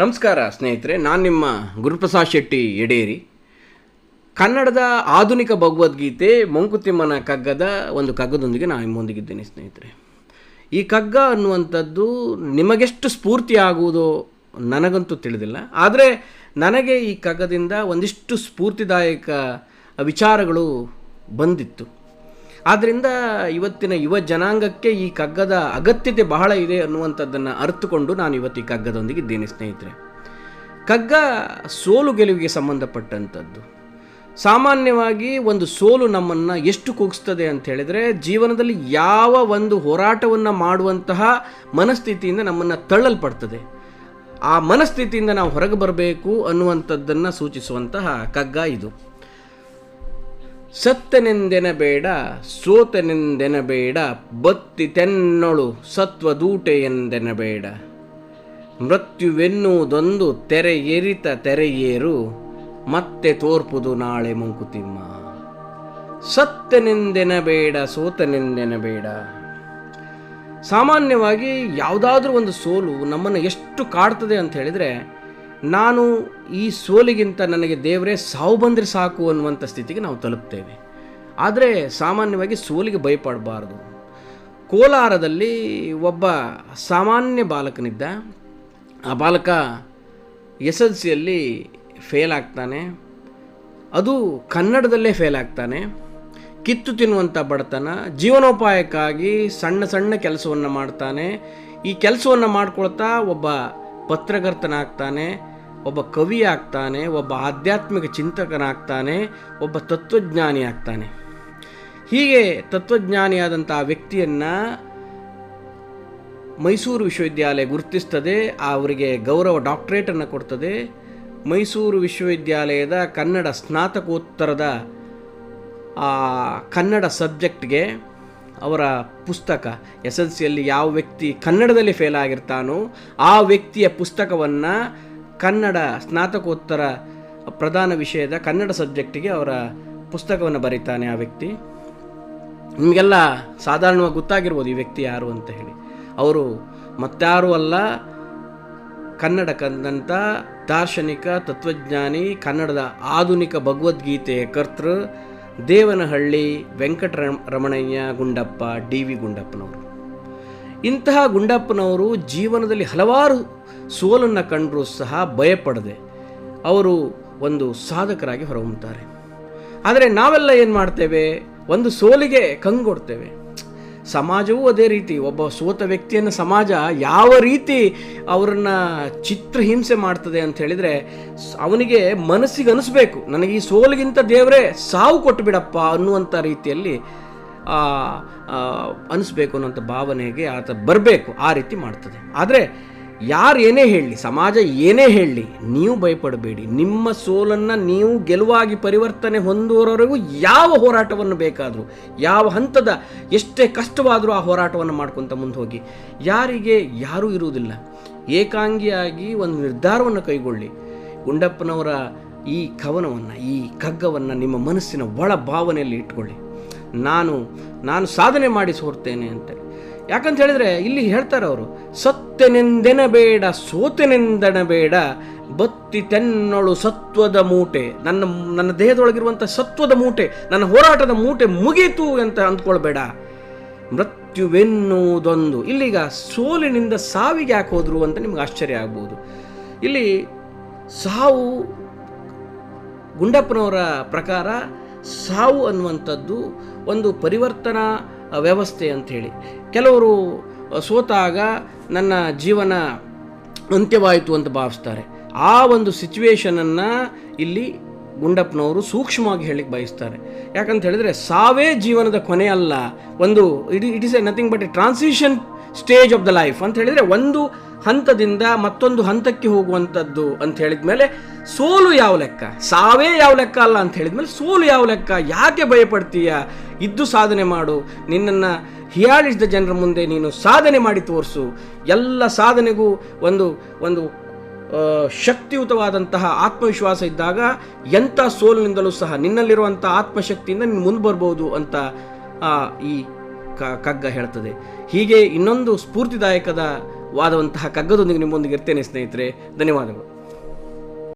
ನಮಸ್ಕಾರ ಸ್ನೇಹಿತರೆ, ನಾನು ನಿಮ್ಮ ಗುರುಪ್ರಸಾದ್ ಶೆಟ್ಟಿ ಎಡೇರಿ ಕನ್ನಡದ ಆಧುನಿಕ ಭಗವದ್ಗೀತೆ ಮಂಕುತಿಮ್ಮನ ಕಗ್ಗದ ಒಂದು ಕಗ್ಗದೊಂದಿಗೆ ನಾನು ನಿಮ್ಮೊಂದಿಗಿದ್ದೇನೆ ಸ್ನೇಹಿತರೆ. ಈ ಕಗ್ಗ ಅನ್ನುವಂಥದ್ದು ನಿಮಗೆಷ್ಟು ಸ್ಫೂರ್ತಿ ಆಗುವುದೋ ನನಗಂತೂ ತಿಳಿದಿಲ್ಲ. ಆದರೆ ನನಗೆ ಈ ಕಗ್ಗದಿಂದ ಒಂದಿಷ್ಟು ಸ್ಫೂರ್ತಿದಾಯಕ ವಿಚಾರಗಳು ಬಂದಿತ್ತು. ಆದ್ದರಿಂದ ಇವತ್ತಿನ ಯುವ ಜನಾಂಗಕ್ಕೆ ಈ ಕಗ್ಗದ ಅಗತ್ಯತೆ ಬಹಳ ಇದೆ ಅನ್ನುವಂಥದ್ದನ್ನು ಅರ್ಥಕೊಂಡು ನಾನು ಇವತ್ತು ಈ ಕಗ್ಗದೊಂದಿಗೆ ಇದ್ದೇನೆ, ಸ್ನೇಹಿತರೆ. ಕಗ್ಗ ಸೋಲು ಗೆಲುವಿಗೆ ಸಂಬಂಧಪಟ್ಟಂಥದ್ದು. ಸಾಮಾನ್ಯವಾಗಿ ಒಂದು ಸೋಲು ನಮ್ಮನ್ನು ಎಷ್ಟು ಕುಗ್ಸ್ತದೆ ಅಂತ ಹೇಳಿದರೆ, ಜೀವನದಲ್ಲಿ ಯಾವ ಒಂದು ಹೋರಾಟವನ್ನು ಮಾಡುವಂತಹ ಮನಸ್ಥಿತಿಯಿಂದ ನಮ್ಮನ್ನು ತಳ್ಳಲ್ಪಡ್ತದೆ. ಆ ಮನಸ್ಥಿತಿಯಿಂದ ನಾವು ಹೊರಗೆ ಬರಬೇಕು ಅನ್ನುವಂಥದ್ದನ್ನು ಸೂಚಿಸುವಂತಹ ಕಗ್ಗ ಇದು. ಸತ್ತನೆಂದೆನಬೇಡ, ಸೋತನೆಂದೆನಬೇಡ ಬತ್ತಿ ತೆನ್ನೊಳು ಸತ್ವದೂಟೆ ಎಂದೆನಬೇಡ ಮೃತ್ಯುವೆನ್ನುವುದೊಂದು ತೆರೆ ಎರಿತ ತೆರೆಯೇರು, ಮತ್ತೆ ತೋರ್ಪುದು ನಾಳೆ ಮಂಕುತಿಮ್ಮ. ಸತ್ತನೆಂದೆನಬೇಡ, ಸೋತನೆಂದೆನಬೇಡ. ಸಾಮಾನ್ಯವಾಗಿ ಯಾವುದಾದ್ರೂ ಒಂದು ಸೋಲು ನಮ್ಮನ್ನು ಎಷ್ಟು ಕಾಡ್ತದೆ ಅಂತ ಹೇಳಿದರೆ ನಾನು ಈ ಸೋಲಿಗಿಂತ ನನಗೆ ದೇವರೇ ಸಾವು ಬಂದರೆ ಸಾಕು ಅನ್ನುವಂಥ ಸ್ಥಿತಿಗೆ ನಾವು ತಲುಪ್ತೇವೆ. ಆದರೆ ಸಾಮಾನ್ಯವಾಗಿ ಸೋಲಿಗೆ ಭಯಪಡಬಾರ್ದು. ಕೋಲಾರದಲ್ಲಿ ಒಬ್ಬ ಸಾಮಾನ್ಯ ಬಾಲಕನಿದ್ದ. ಆ ಬಾಲಕ ಎಸ್ ಎಲ್ ಸಿಯಲ್ಲಿ ಫೇಲ್ ಆಗ್ತಾನೆ. ಅದು ಕನ್ನಡದಲ್ಲೇ ಫೇಲ್ ಆಗ್ತಾನೆ. ಕಿತ್ತು ತಿನ್ನುವಂಥ ಬಡತನ, ಜೀವನೋಪಾಯಕ್ಕಾಗಿ ಸಣ್ಣ ಸಣ್ಣ ಕೆಲಸವನ್ನು ಮಾಡ್ತಾನೆ. ಈ ಕೆಲಸವನ್ನು ಮಾಡ್ಕೊಳ್ತಾ ಒಬ್ಬ ಪತ್ರಕರ್ತನಾಗ್ತಾನೆ. ಒಬ್ಬ ಕವಿ ಆಗ್ತಾನೆ, ಒಬ್ಬ ಆಧ್ಯಾತ್ಮಿಕ ಚಿಂತಕನಾಗ್ತಾನೆ, ಒಬ್ಬ ತತ್ವಜ್ಞಾನಿ ಆಗ್ತಾನೆ. ಹೀಗೆ ತತ್ವಜ್ಞಾನಿಯಾದಂಥ ವ್ಯಕ್ತಿಯನ್ನು ಮೈಸೂರು ವಿಶ್ವವಿದ್ಯಾಲಯ ಗುರುತಿಸ್ತದೆ ಅವರಿಗೆ ಗೌರವ ಡಾಕ್ಟ್ರೇಟನ್ನು ಕೊಡ್ತದೆ. ಮೈಸೂರು ವಿಶ್ವವಿದ್ಯಾಲಯದ ಕನ್ನಡ ಸ್ನಾತಕೋತ್ತರದ ಆ ಕನ್ನಡ ಸಬ್ಜೆಕ್ಟ್ಗೆ ಅವರ ಪುಸ್ತಕ, ಎಸ್ ಎಲ್ ಸಿಯಲ್ಲಿ ಯಾವ ವ್ಯಕ್ತಿ ಕನ್ನಡದಲ್ಲಿ ಫೇಲ್ ಆಗಿರ್ತಾನೋ, ಆ ವ್ಯಕ್ತಿಯ ಪುಸ್ತಕವನ್ನು ಕನ್ನಡ ಸ್ನಾತಕೋತ್ತರ ಪ್ರಧಾನ ವಿಷಯದ ಕನ್ನಡ ಸಬ್ಜೆಕ್ಟಿಗೆ ಅವರ ಪುಸ್ತಕವನ್ನು ಬರೀತಾನೆ ಆ ವ್ಯಕ್ತಿ. ನಿಮಗೆಲ್ಲ ಸಾಧಾರಣವಾಗಿ ಗೊತ್ತಾಗಿರ್ಬೋದು ಈ ವ್ಯಕ್ತಿ ಯಾರು ಅಂತ ಹೇಳಿ. ಅವರು ಮತ್ತಾರೂ ಅಲ್ಲ ಕನ್ನಡ ಕಂದಂಥ ದಾರ್ಶನಿಕ, ತತ್ವಜ್ಞಾನಿ, ಕನ್ನಡದ ಆಧುನಿಕ ಭಗವದ್ಗೀತೆಯ ಕರ್ತೃ ದೇವನಹಳ್ಳಿ ವೆಂಕಟರಮಣಯ್ಯ ಗುಂಡಪ್ಪ, ಡಿ ವಿ ಗುಂಡಪ್ಪನವರು. ಇಂತಹ ಗುಂಡಪ್ಪನವರು ಜೀವನದಲ್ಲಿ ಹಲವಾರು ಸೋಲನ್ನು ಕಂಡರೂ ಸಹ ಭಯಪಡದೆ ಅವರು ಒಂದು ಸಾಧಕರಾಗಿ ಹೊರಹೊಮ್ಮುತ್ತಾರೆ. ಆದರೆ ನಾವೆಲ್ಲ ಏನು ಮಾಡ್ತೇವೆ? ಒಂದು ಸೋಲಿಗೆ ಕಂಗೊಡ್ತೇವೆ. ಸಮಾಜವೂ ಅದೇ ರೀತಿ, ಒಬ್ಬ ಸೋತ ವ್ಯಕ್ತಿಯನ್ನು ಸಮಾಜ ಯಾವ ರೀತಿ ಅವರನ್ನು ಚಿತ್ರಹಿಂಸೆ ಮಾಡ್ತದೆ ಅಂತ ಹೇಳಿದರೆ, ಅವನಿಗೆ ಮನಸ್ಸಿಗೆ ಅನಿಸ್ಬೇಕು, ನನಗೆ ಈ ಸೋಲಿಗಿಂತ ದೇವರೇ ಸಾವು ಕೊಟ್ಟುಬಿಡಪ್ಪ ಅನ್ನುವಂಥ ರೀತಿಯಲ್ಲಿ ಅನಿಸ್ಬೇಕು ಅನ್ನೋಂಥ ಭಾವನೆಗೆ ಆತ ಬರಬೇಕು, ಆ ರೀತಿ ಮಾಡ್ತದೆ. ಆದರೆ ಯಾರು ಏನೇ ಹೇಳಲಿ ಸಮಾಜ ಏನೇ ಹೇಳಲಿ ನೀವು ಭಯಪಡಬೇಡಿ. ನಿಮ್ಮ ಸೋಲನ್ನು ನೀವು ಗೆಲುವಾಗಿ ಪರಿವರ್ತನೆ ಹೊಂದುವವರೆಗೂ ಯಾವ ಹೋರಾಟವನ್ನು ಬೇಕಾದರೂ, ಯಾವ ಹಂತದ ಎಷ್ಟೇ ಕಷ್ಟವಾದರೂ ಆ ಹೋರಾಟವನ್ನು ಮಾಡ್ಕೊತ ಮುಂದೆ ಹೋಗಿ ಯಾರಿಗೆ ಯಾರೂ ಇರುವುದಿಲ್ಲ. ಏಕಾಂಗಿಯಾಗಿ ಒಂದು ನಿರ್ಧಾರವನ್ನು ಕೈಗೊಳ್ಳಿ. ಗುಂಡಪ್ಪನವರ ಈ ಕವನವನ್ನು, ಈ ಕಗ್ಗವನ್ನು ನಿಮ್ಮ ಮನಸ್ಸಿನ ಒಳ ಭಾವನೆಯಲ್ಲಿ ಇಟ್ಕೊಳ್ಳಿ. ನಾನು ನಾನು ಸಾಧನೆ ಮಾಡಿ ಸೋರ್ತೇನೆ ಅಂತೇಳಿ ಯಾಕಂತ ಹೇಳಿದ್ರೆ ಇಲ್ಲಿ ಹೇಳ್ತಾರೆ ಅವರು, ಸತ್ಯನೆಂದೆನಬೇಡ, ಸೋತೆನೆಂದೆನಬೇಡ, ಬತ್ತಿ ತೆನ್ನೊಳು ಸತ್ವದ ಮೂಟೆ, ನನ್ನ ನನ್ನ ದೇಹದೊಳಗಿರುವಂಥ ಸತ್ವದ ಮೂಟೆ, ನನ್ನ ಹೋರಾಟದ ಮೂಟೆ ಮುಗೀತು ಅಂತ ಅಂದ್ಕೊಳ್ಬೇಡ. ಮೃತ್ಯುವೆನ್ನುವುದೊಂದು. ಇಲ್ಲಿಗ ಸೋಲಿನಿಂದ ಸಾವಿಗೆ ಯಾಕೆ ಹೋದ್ರು ಅಂತ ನಿಮ್ಗೆ ಆಶ್ಚರ್ಯ ಆಗ್ಬೋದು. ಇಲ್ಲಿ ಸಾವು ಗುಂಡಪ್ಪನವರ ಪ್ರಕಾರ ಸಾವು ಅನ್ನುವಂಥದ್ದು ಒಂದು ಪರಿವರ್ತನಾ ವ್ಯವಸ್ಥೆ ಅಂಥೇಳಿ. ಕೆಲವರು ಸೋತಾಗ ನನ್ನ ಜೀವನ ಅಂತ್ಯವಾಯಿತು ಅಂತ ಭಾವಿಸ್ತಾರೆ. ಆ ಒಂದು ಸಿಚುವೇಶನನ್ನು ಇಲ್ಲಿ ಗುಂಡಪ್ಪನವರು ಸೂಕ್ಷ್ಮವಾಗಿ ಹೇಳಿಕ್ಕೆ ಬಯಸ್ತಾರೆ. ಯಾಕಂತ ಹೇಳಿದ್ರೆ ಸಾವೇ ಜೀವನದ ಕೊನೆ ಅಲ್ಲ, ಒಂದು it it is a nothing but a transition stage of the life ಅಂತ ಹೇಳಿದರೆ ಒಂದು ಹಂತದಿಂದ ಮತ್ತೊಂದು ಹಂತಕ್ಕೆ ಹೋಗುವಂಥದ್ದು ಅಂತ ಹೇಳಿದ ಮೇಲೆ ಸೋಲು ಯಾವ ಲೆಕ್ಕ? ಸಾವೇ ಯಾವ ಲೆಕ್ಕ ಅಲ್ಲ ಅಂತ ಹೇಳಿದ್ಮೇಲೆ ಸೋಲು ಯಾವ ಲೆಕ್ಕ? ಯಾಕೆ ಭಯಪಡ್ತೀಯ? ಇದ್ದು ಸಾಧನೆ ಮಾಡು. ನಿನ್ನನ್ನು ಹಿಯಾಳಿಸಿದ ಜನರ ಮುಂದೆ ನೀನು ಸಾಧನೆ ಮಾಡಿ ತೋರಿಸು. ಎಲ್ಲ ಸಾಧನೆಗೂ ಒಂದು ಒಂದು ಶಕ್ತಿಯುತವಾದಂತಹ ಆತ್ಮವಿಶ್ವಾಸ ಇದ್ದಾಗ ಎಂಥ ಸೋಲಿನಿಂದಲೂ ಸಹ ನಿನ್ನಲ್ಲಿರುವಂಥ ಆತ್ಮಶಕ್ತಿಯಿಂದ ನೀನು ಮುಂದೆ ಬರ್ಬೋದು ಅಂತ ಈ ಕಗ್ಗ ಹೇಳ್ತದೆ. ಹೀಗೆ ಇನ್ನೊಂದು ಸ್ಫೂರ್ತಿದಾಯಕದ ವಾದವಂತಹ ಕಗ್ಗದೊಂದಿಗೆ ನಿಮ್ಮೊಂದಿಗೆ ಇರ್ತೇನೆ ಸ್ನೇಹಿತರೆ. ಧನ್ಯವಾದಗಳು.